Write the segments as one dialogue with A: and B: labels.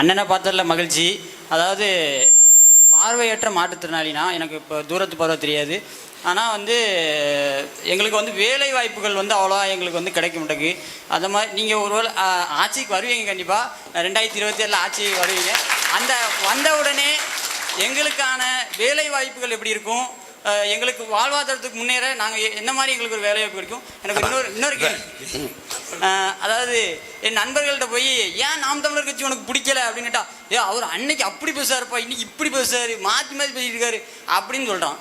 A: அண்ணனை பார்த்ததில் மகிழ்ச்சி. அதாவது பார்வையற்ற மாற்றுத்திறனாளினா எனக்கு இப்போ தூரத்து போகிற தெரியாது. ஆனால் வந்து எங்களுக்கு வந்து வேலை வாய்ப்புகள் வந்து அவ்வளோவா எங்களுக்கு வந்து கிடைக்க மாட்டேங்குது. அந்த மாதிரி நீங்கள் ஒருவேளை ஆட்சிக்கு வருவீங்க கண்டிப்பாக ரெண்டாயிரத்தி இருபத்தி ஏழில் ஆட்சிக்கு வருவீங்க. அந்த வந்த உடனே எங்களுக்கான வேலை வாய்ப்புகள் எப்படி இருக்கும்? எங்களுக்கு வாழ்வாதாரத்துக்கு முன்னேற நாங்கள் என்ன மாதிரி எங்களுக்கு ஒரு வேலை வாய்ப்பு கிடைக்கும்? எனக்கு இன்னொரு இன்னொரு கேள்வி. அதாவது என் நண்பர்கள்ட்ட போய் ஏன் நாம் தமிழர் கட்சி உனக்கு பிடிக்கல? அப்படின்னு கேட்டா ஏ அவர் அன்னைக்கு அப்படி பேசுறாருப்பா இன்னைக்கு இப்படி பேசுறாரு மாற்றி மாற்றி பேசியிருக்காரு அப்படின்னு சொல்கிறான்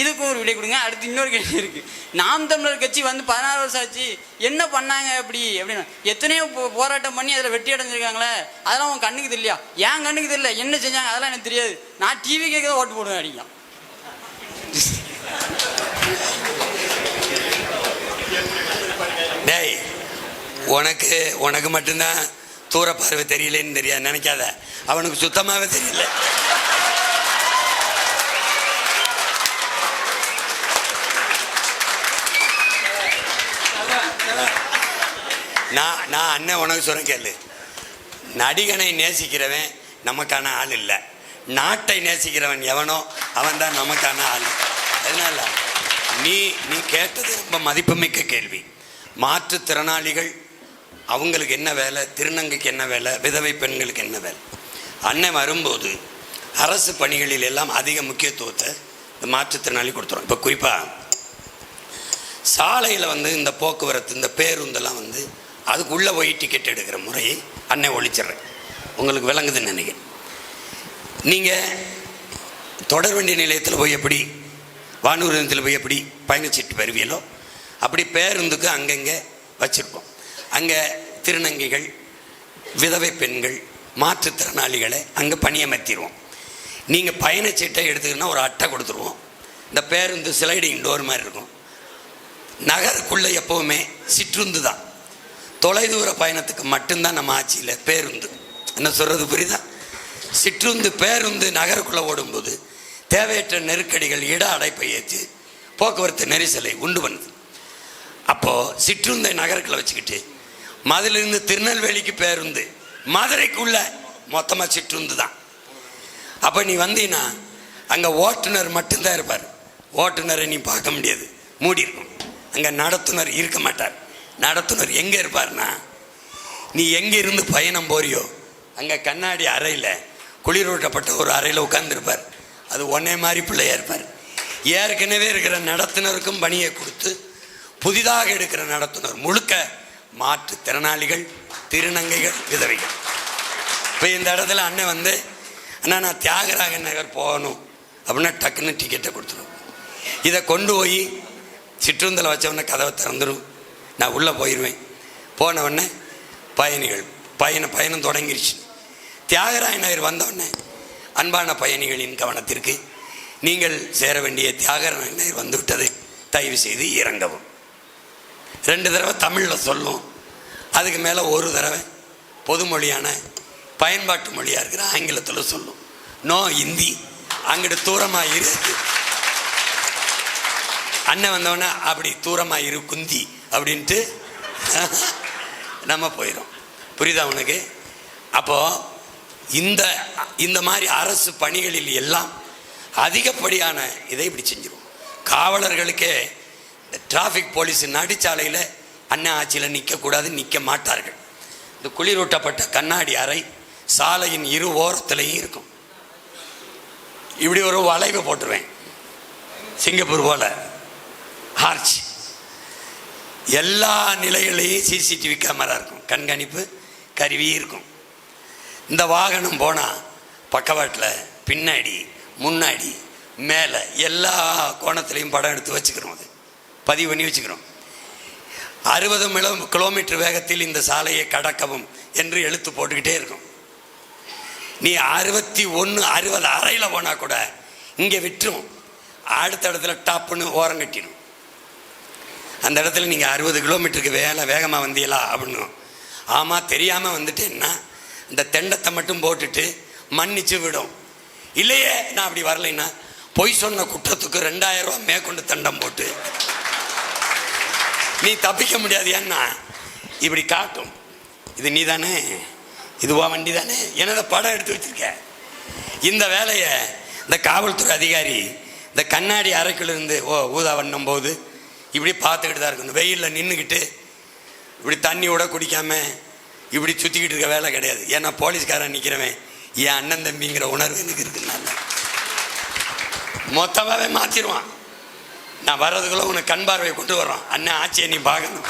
A: இதுக்கும் ஒரு விடை கொடுங்க. அடுத்து இன்னொரு கேள்வி இருக்கு. நாம் தமிழர் கட்சி வந்து பதினாறு வருஷம் ஆச்சு என்ன பண்ணாங்க அப்படி? அப்படின்னு. எத்தனையோ போராட்டம் பண்ணி அதில் வெற்றி அடைஞ்சிருக்காங்களே அதெல்லாம் உன் கண்ணுக்கு தெரியலையா? என் கண்ணுக்கு தெரியல? என்ன செஞ்சாங்க? அதெல்லாம் எனக்கு தெரியாது. நான் டிவி கேட்க ஓட்டு போடுவேன் அடிக்கலாம்
B: உனக்கு உனக்கு மட்டும்தான் தூர பார்வை தெரியலன்னு தெரியாது நினைக்காத. அவனுக்கு சுத்தமாகவே தெரியல. நான் நான் அண்ணன் உனக்கு சொல்ல கேளு. நடிகனை நேசிக்கிறவன் நமக்கான ஆள் இல்லை. நாட்டை நேசிக்கிறவன் எவனோ அவன் தான் நமக்கான ஆள். அதனால நீ நீ கேட்டது ரொம்ப மதிப்புமிக்க கேள்வி. மாற்றுத்திறனாளிகள் அவங்களுக்கு என்ன வேலை? திருநங்கைக்கு என்ன வேலை? விதவை பெண்களுக்கு என்ன வேலை? அண்ணன் வரும்போது அரசு பணிகளில் எல்லாம் அதிக முக்கியத்துவத்தை இந்த மாற்றுத்திறனாளி கொடுத்துரும். இப்போ குறிப்பாக சாலையில் வந்து இந்த போக்குவரத்து இந்த பேருந்தெல்லாம் வந்து அதுக்குள்ளே போய் டிக்கெட் எடுக்கிற முறையை அன்னை ஒழிச்சிடுறேன். உங்களுக்கு விளங்குதுன்னு நினைக்கிறேன். நீங்கள் தொடர்வண்டி நிலையத்தில் போய் எப்படி வானூர் நிலையத்தில் போய் எப்படி பயணச்சீட்டு பெறுவியலோ அப்படி பேருந்துக்கு அங்கங்கே வச்சுருப்போம். அங்கே திருநங்கைகள் விதவை பெண்கள் மாற்றுத்திறனாளிகளை அங்கே பணியமர்த்திடுவோம். நீங்கள் பயணச்சீட்டை எடுத்துக்கினா ஒரு அட்டை கொடுத்துருவோம். இந்த பேருந்து ஸ்லைடிங் டோர் மாதிரி இருக்கும். நகருக்குள்ளே எப்போவுமே சிற்றுந்து தான். தொலைதூர பயணத்துக்கு மட்டும்தான் நம்ம ஆட்சியில் பேருந்து. என்ன சொல்கிறது புரியுதா? சிற்றுந்து பேருந்து நகருக்குள்ளே ஓடும்போது தேவையற்ற நெருக்கடிகள் இட அடைப்பை ஏற்று போக்குவரத்து நெரிசலை உண்டு பண்ணுது. அப்போது சிற்றுந்தை நகருக்குள்ளே வச்சுக்கிட்டு மதுலேருந்து திருநெல்வேலிக்கு பேருந்து. மதுரைக்குள்ள மொத்தமாக சிற்றுந்து தான். அப்போ நீ வந்தீங்கன்னா அங்கே ஓட்டுநர் மட்டும்தான் இருப்பார். ஓட்டுநரை நீ பார்க்க முடியாது. மூடி இருக்கும். அங்கே நடத்துனர் இருக்க மாட்டார். நடத்துனர் எங்கே இருப்பார்னா நீ எங்கே இருந்து பயணம் போறியோ அங்கே கண்ணாடி அறையில் குளிரூட்டப்பட்ட ஒரு அறையில் உட்காந்துருப்பார் அது ஒன்னே மாதிரி பிள்ளையாக இருப்பார். ஏற்கனவே இருக்கிற நடத்துனருக்கும் பணியை கொடுத்து புதிதாக எடுக்கிற நடத்துனர் முழுக்க மாற்றுத்திறனாளிகள் திருநங்கைகள் விதவைகள் இப்போ இந்த இடத்துல அண்ணன் வந்து அண்ணா நான் தியாகராக நகர் போகணும். அப்படின்னா டக்குன்னு டிக்கெட்டை கொடுத்துரும். இதை கொண்டு போய் சிற்றுந்தில் வச்சவொடனே கதவை திறந்துடும் நான் உள்ளே போயிடுவேன் போனவுடனே பயணிகள் பயண பயணம் தொடங்கிருச்சு. தியாகராய நகர் வந்தவுடனே அன்பான பயணிகளின் கவனத்திற்கு நீங்கள் சேர வேண்டிய தியாகராய நகர் வந்துவிட்டது. தயவு செய்து இறங்கவும். ரெண்டு தடவை தமிழில் சொல்லும். அதுக்கு மேலே ஒரு தடவை பொதுமொழியான பயன்பாட்டு மொழியாக இருக்கிற ஆங்கிலத்தில் சொல்லும். நோ இந்தி அங்கிட்டு தூரமாக இருக்கு அண்ணன் வந்தவொடனே அப்படி தூரமாக இரு குந்தி. அப்படின்ட்டு நம்ம போயிடும் புரியுதா உனக்கு? அப்போது இந்த இந்த மாதிரி அரசு பணிகளில் எல்லாம் அதிகப்படியான இதை இப்படி செஞ்சிடும் காவலர்களுக்கே டிராஃபிக் போலீஸ் நடுச்சாலையில் அண்ணா ஆட்சியில் நிற்கக்கூடாது நிற்க மாட்டார்கள். இந்த குளிரூட்டப்பட்ட கண்ணாடி அறை சாலையின் இரு ஓரத்துலேயும் இருக்கும். இப்படி ஒரு வளைவு போட்டுருவேன். சிங்கப்பூர் போல். ஆர்ச். எல்லா நிலைகளையும் சிசிடிவி கேமரா இருக்கும். கண்காணிப்பு கருவி இருக்கும். இந்த வாகனம் போனால் பக்கவாட்டில் பின்னாடி முன்னாடி மேலே எல்லா கோணத்துலேயும் படம் எடுத்து வச்சுக்கிறோம் அது. பதிவு பண்ணி வச்சுக்கிறோம். அறுபது மில கிலோமீட்டர் வேகத்தில் இந்த சாலையை கடக்கவும் என்று எழுத்து போட்டுக்கிட்டே இருக்கும். நீ அறுபத்தி ஒன்று அறுபது அறையில் போனால் கூட இங்கே விட்டுரும். அடுத்த இடத்துல டாப்புன்னு ஓரம் கட்டிடும். அந்த இடத்துல நீங்கள் அறுபது கிலோமீட்டருக்கு வேலை வேகமாக வந்தீங்களா அப்படின்னு ஆமாம் தெரியாமல் வந்துட்டேன்னா இந்த தெண்டத்தை மட்டும் போட்டுட்டு மன்னிச்சு விடும். இல்லையே நான் அப்படி வரலைன்னா பொய் சொன்ன குற்றத்துக்கு ரெண்டாயிரம் ரூபா மேற்கொண்டு தண்டம் போட்டு நீ தப்பிக்க முடியாது ஏன்னா? இப்படி காட்டும். இது நீ தானே இதுவா வண்டி தானே என்னதை படம் எடுத்து வச்சிருக்க? இந்த வேலையை இந்த காவல்துறை அதிகாரி இந்த கண்ணாடி அறைக்குள்ள ஓ ஊதா வண்ணம் போது இப்படி பார்த்துக்கிட்டு தான் இருக்கும் இந்த வெயிலில் நின்றுக்கிட்டு இப்படி தண்ணி குடிக்காம இப்படி சுற்றிக்கிட்டு இருக்க வேலை கிடையாது. ஏன்னா போலீஸ்காரன் நிற்கிறவன் என் அண்ணன் தம்பிங்கிற உணர்வு எனக்கு இருக்குனால மொத்தமாகவே மாற்றிடுவான் நான் வர்றதுக்குள்ள உனக்கு கண் பார்வையை கொண்டு வர்றோம். அண்ணன் ஆட்சியை நீ பார்க்கணும்.